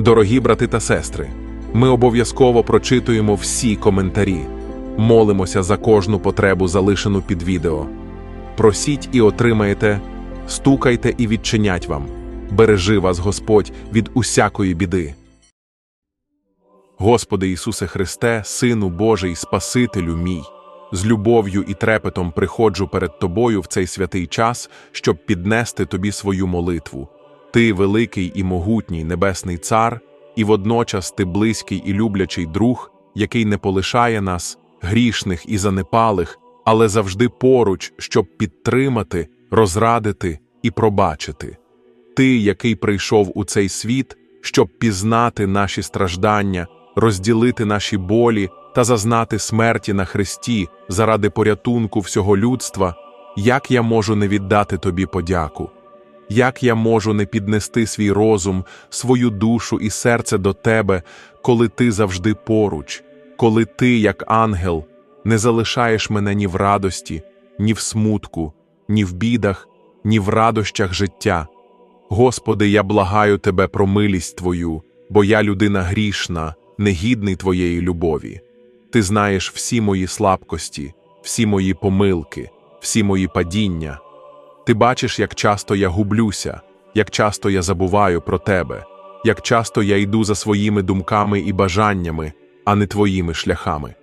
Дорогі брати та сестри, ми обов'язково прочитуємо всі коментарі, молимося за кожну потребу, залишену під відео. Просіть і отримаєте, стукайте і відчинять вам. Бережи вас Господь від усякої біди. Господи Ісусе Христе, Сину Божий, Спасителю мій, з любов'ю і трепетом приходжу перед Тобою в цей святий час, щоб піднести Тобі свою молитву. Ти великий і могутній Небесний Цар, і водночас ти близький і люблячий друг, який не полишає нас, грішних і занепалих, але завжди поруч, щоб підтримати, розрадити і пробачити. Ти, який прийшов у цей світ, щоб пізнати наші страждання, розділити наші болі та зазнати смерті на Христі заради порятунку всього людства, як я можу не віддати тобі подяку? Як я можу не піднести свій розум, свою душу і серце до тебе, коли ти завжди поруч, коли ти, як ангел, не залишаєш мене ні в радості, ні в смутку, ні в бідах, ні в радощах життя? Господи, я благаю Тебе про милість Твою, бо я людина грішна, негідний Твоєї любові. Ти знаєш всі мої слабкості, всі мої помилки, всі мої падіння. Ти бачиш, як часто я гублюся, як часто я забуваю про Тебе, як часто я йду за своїми думками і бажаннями, а не Твоїми шляхами.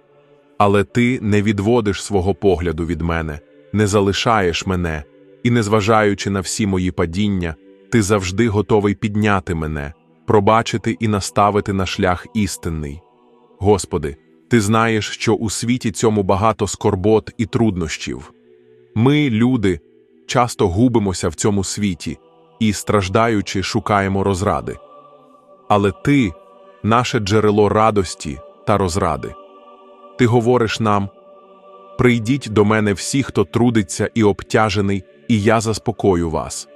Але Ти не відводиш свого погляду від мене, не залишаєш мене, і, незважаючи на всі мої падіння, ти завжди готовий підняти мене, пробачити і наставити на шлях істинний. Господи, Ти знаєш, що у світі цьому багато скорбот і труднощів. Ми, люди, часто губимося в цьому світі і, страждаючи, шукаємо розради. Але Ти наше джерело радості та розради. Ти говориш нам прийдіть до мене всі, хто трудиться і обтяжений, і я заспокою вас.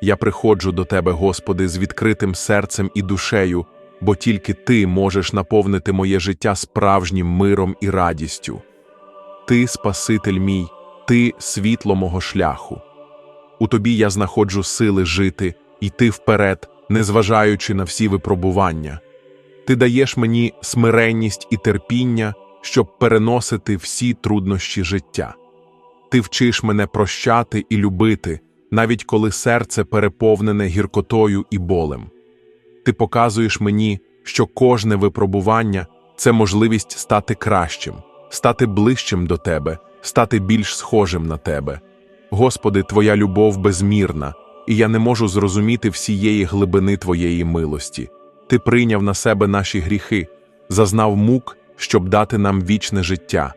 Я приходжу до Тебе, Господи, з відкритим серцем і душею, бо тільки Ти можеш наповнити моє життя справжнім миром і радістю. Ти, Спаситель мій, Ти світло мого шляху. У Тобі я знаходжу сили жити, йти вперед, незважаючи на всі випробування. Ти даєш мені смиренність і терпіння, щоб переносити всі труднощі життя. Ти вчиш мене прощати і любити, навіть коли серце переповнене гіркотою і болем. Ти показуєш мені, що кожне випробування це можливість стати кращим, стати ближчим до тебе, стати більш схожим на тебе. Господи, Твоя любов безмірна, і я не можу зрозуміти всієї глибини Твоєї милості. Ти прийняв на себе наші гріхи, зазнав мук, щоб дати нам вічне життя.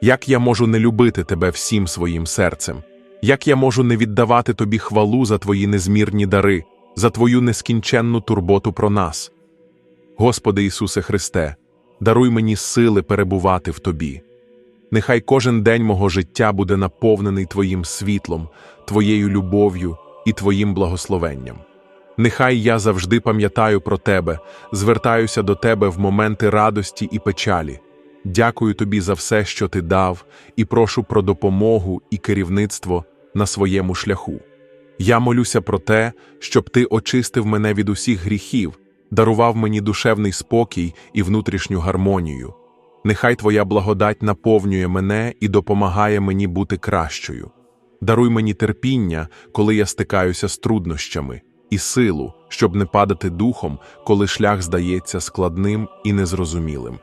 Як я можу не любити Тебе всім своїм серцем? Як я можу не віддавати Тобі хвалу за Твої незмірні дари, за Твою нескінченну турботу про нас? Господи Ісусе Христе, даруй мені сили перебувати в Тобі. Нехай кожен день мого життя буде наповнений Твоїм світлом, Твоєю любов'ю і Твоїм благословенням. Нехай я завжди пам'ятаю про Тебе, звертаюся до Тебе в моменти радості і печалі. Дякую Тобі за все, що Ти дав, і прошу про допомогу і керівництво на своєму шляху. Я молюся про те, щоб Ти очистив мене від усіх гріхів, дарував мені душевний спокій і внутрішню гармонію. Нехай Твоя благодать наповнює мене і допомагає мені бути кращою. Даруй мені терпіння, коли я стикаюся з труднощами, і силу, щоб не падати духом, коли шлях здається складним і незрозумілим.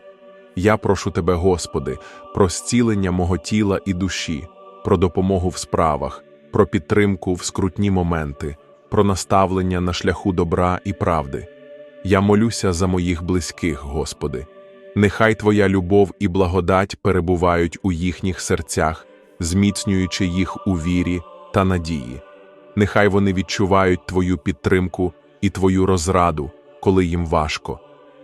Я прошу Тебе, Господи, про зцілення мого тіла і душі, про допомогу в справах, про підтримку в скрутні моменти, про наставлення на шляху добра і правди. Я молюся за моїх близьких, Господи. Нехай Твоя любов і благодать перебувають у їхніх серцях, зміцнюючи їх у вірі та надії. Нехай вони відчувають Твою підтримку і Твою розраду, коли їм важко.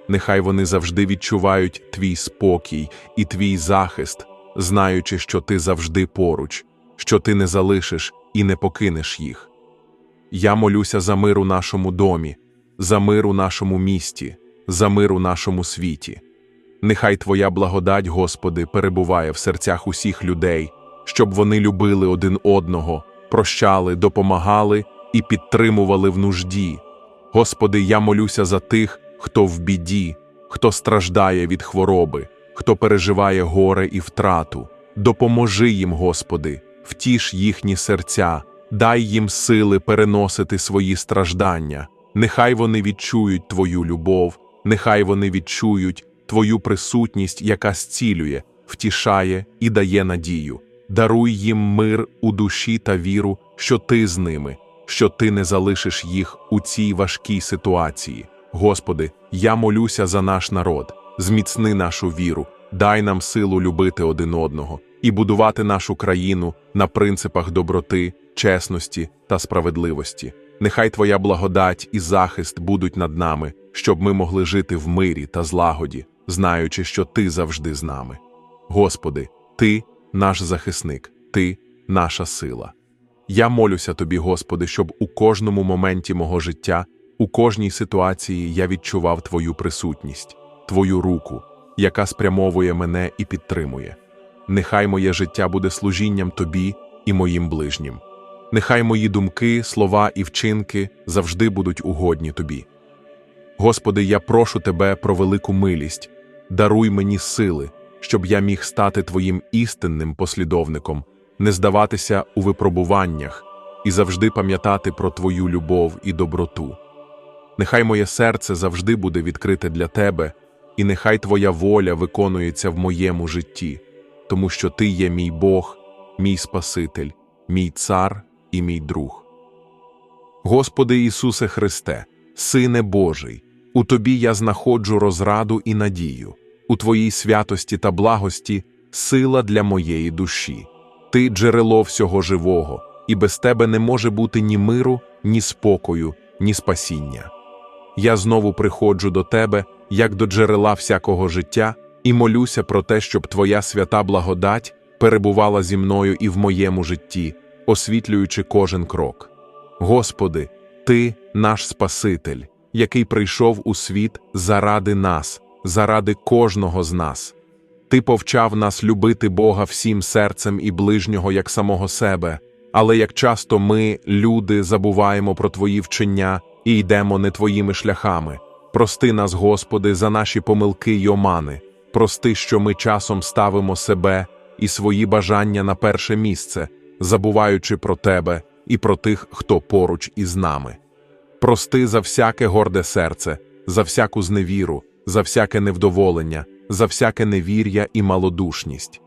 Нехай вони завжди відчувають Твій спокій і Твій захист, знаючи, що Ти завжди поруч, що Ти не залишиш і не покинеш їх. Я молюся за мир у нашому домі, за мир у нашому місті, за мир у нашому світі. Нехай Твоя благодать, Господи, перебуває в серцях усіх людей, щоб вони любили один одного, прощали, допомагали і підтримували в нужді. Господи, я молюся за тих, хто в біді, хто страждає від хвороби, хто переживає горе і втрату. Допоможи їм, Господи, втіш їхні серця, дай їм сили переносити свої страждання. Нехай вони відчують Твою любов, нехай вони відчують Твою присутність, яка зцілює, втішає і дає надію. Даруй їм мир у душі та віру, що Ти з ними, що Ти не залишиш їх у цій важкій ситуації. Господи, я молюся за наш народ, зміцни нашу віру, дай нам силу любити один одного і будувати нашу країну на принципах доброти, чесності та справедливості. Нехай Твоя благодать і захист будуть над нами, щоб ми могли жити в мирі та злагоді, знаючи, що Ти завжди з нами. Господи, Ти наш захисник, Ти наша сила. Я молюся Тобі, Господи, щоб у кожному моменті мого життя, у кожній ситуації я відчував Твою присутність, Твою руку, яка спрямовує мене і підтримує. Нехай моє життя буде служінням Тобі і моїм ближнім. Нехай мої думки, слова і вчинки завжди будуть угодні Тобі. Господи, я прошу Тебе про велику милість, даруй мені сили, щоб я міг стати Твоїм істинним послідовником, не здаватися у випробуваннях і завжди пам'ятати про Твою любов і доброту. Нехай моє серце завжди буде відкрите для Тебе, і нехай Твоя воля виконується в моєму житті, тому що Ти є мій Бог, мій Спаситель, мій цар і мій друг. Господи Ісусе Христе, Сине Божий, у Тобі я знаходжу розраду і надію, у Твоїй святості та благості сила для моєї душі. Ти джерело всього живого, і без Тебе не може бути ні миру, ні спокою, ні спасіння. Я знову приходжу до Тебе, як до джерела всякого життя, і молюся про те, щоб Твоя свята благодать перебувала зі мною і в моєму житті, освітлюючи кожен крок. Господи, Ти наш Спаситель, який прийшов у світ заради нас, заради кожного з нас. Ти повчав нас любити Бога всім серцем і ближнього як самого себе, але як часто ми, люди, забуваємо про Твої вчення і йдемо не Твоїми шляхами. Прости нас, Господи, за наші помилки й омани, прости, що ми часом ставимо себе і свої бажання на перше місце, забуваючи про Тебе і про тих, хто поруч із нами. Прости за всяке горде серце, за всяку зневіру, за всяке невдоволення, за всяке невір'я і малодушність.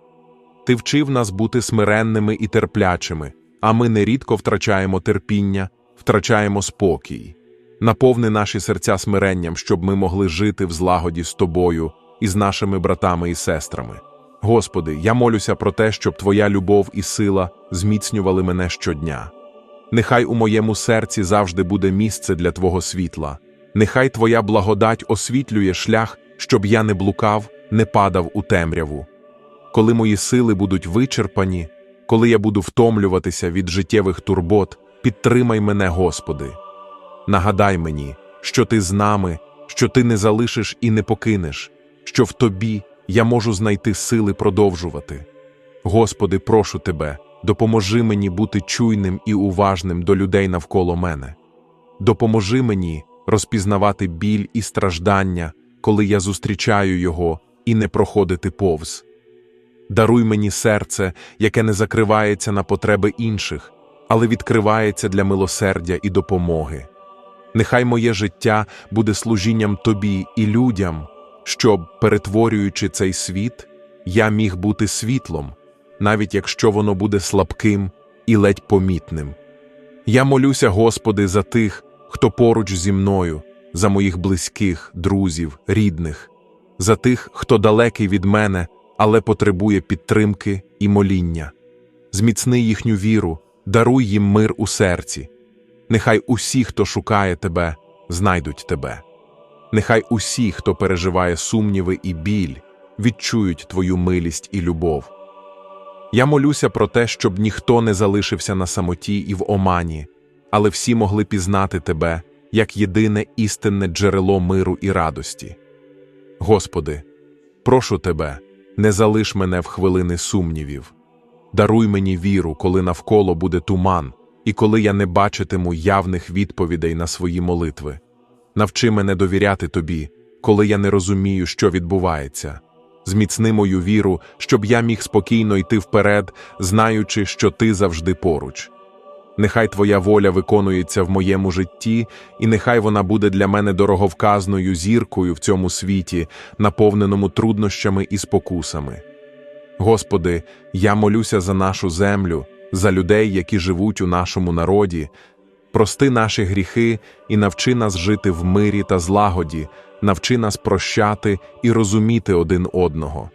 Ти вчив нас бути смиренними і терплячими, а ми нерідко втрачаємо терпіння, втрачаємо спокій. Наповни наші серця смиренням, щоб ми могли жити в злагоді з тобою і з нашими братами і сестрами. Господи, я молюся про те, щоб Твоя любов і сила зміцнювали мене щодня. Нехай у моєму серці завжди буде місце для Твого світла, нехай Твоя благодать освітлює шлях, щоб я не блукав, не падав у темряву. Коли мої сили будуть вичерпані, коли я буду втомлюватися від життєвих турбот, підтримай мене, Господи. Нагадай мені, що Ти з нами, що Ти не залишиш і не покинеш, що в Тобі я можу знайти сили продовжувати. Господи, прошу Тебе, допоможи мені бути чуйним і уважним до людей навколо мене. Допоможи мені розпізнавати біль і страждання, коли я зустрічаю його, і не проходити повз. Даруй мені серце, яке не закривається на потреби інших, але відкривається для милосердя і допомоги. Нехай моє життя буде служінням тобі і людям, щоб, перетворюючи цей світ, я міг бути світлом, навіть якщо воно буде слабким і ледь помітним. Я молюся, Господи, за тих, хто поруч зі мною, за моїх близьких, друзів, рідних, за тих, хто далекий від мене, але потребує підтримки і моління. Зміцни їхню віру, даруй їм мир у серці. Нехай усі, хто шукає тебе, знайдуть тебе. Нехай усі, хто переживає сумніви і біль, відчують твою милість і любов. Я молюся про те, щоб ніхто не залишився на самоті і в омані, але всі могли пізнати тебе як єдине істинне джерело миру і радості. Господи, прошу тебе, не залиш мене в хвилини сумнівів, даруй мені віру, коли навколо буде туман, і коли я не бачитиму явних відповідей на свої молитви. Навчи мене довіряти тобі, коли я не розумію, що відбувається. Зміцни мою віру, щоб я міг спокійно йти вперед, знаючи, що ти завжди поруч. Нехай Твоя воля виконується в моєму житті, і нехай вона буде для мене дороговказною зіркою в цьому світі, наповненому труднощами і спокусами. Господи, я молюся за нашу землю, за людей, які живуть у нашому народі. Прости наші гріхи і навчи нас жити в мирі та злагоді, навчи нас прощати і розуміти один одного.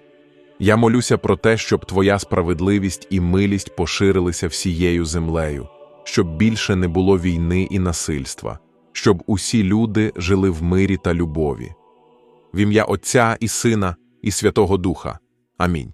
Я молюся про те, щоб Твоя справедливість і милість поширилися всією землею, щоб більше не було війни і насильства, щоб усі люди жили в мирі та любові. В ім'я Отця і Сина і Святого Духа. Амінь.